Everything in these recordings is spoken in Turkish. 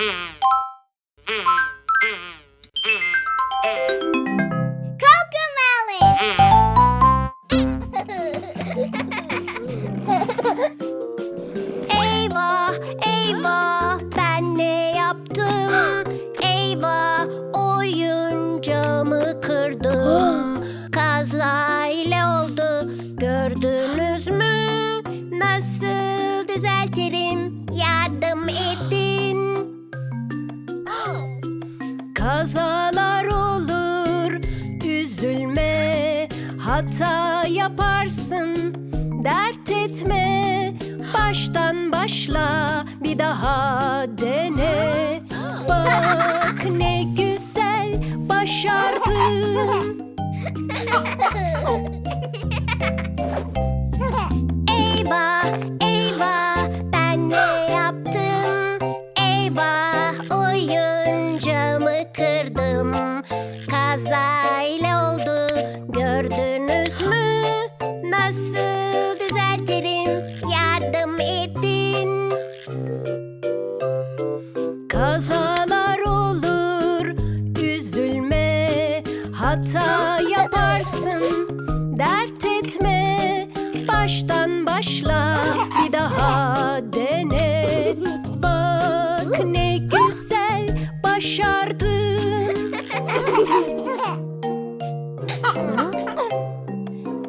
Eyvah, eyvah, ben ne yaptım? Eyvah, oyuncağımı kırdım. Kazalar olur, üzülme, hata yaparsın, dert etme. Baştan başla, bir daha dene. Bak ne güzel başardın. oyuncağımı kırdım. Kazayla oldu, gördünüz mü? Nasıl düzeltirim? Yardım edin. Kazalar olur, üzülme, hata yaparsın, dert etme. Baştan başla,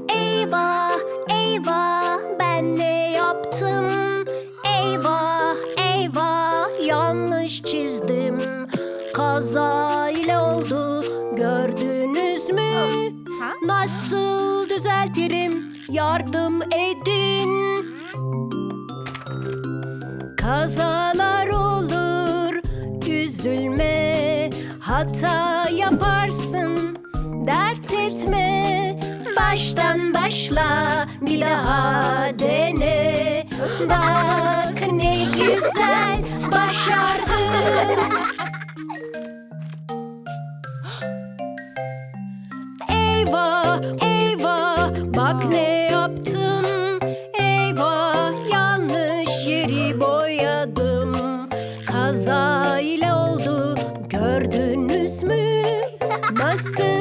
Eyvah, eyvah, ben ne yaptım? Eyvah, eyvah, yanlış çizdim. Kazayla oldu, gördünüz mü? Nasıl düzeltirim? Yardım edin. Kazalar olur, üzülme, hata yaparsın, dert etme. Baştan başla, bir daha dene. Bak ne güzel başardın. Eyvah, eyvah, bak ne yaptım. Eyvah, yanlış yeri boyadım. Kaza Nasıl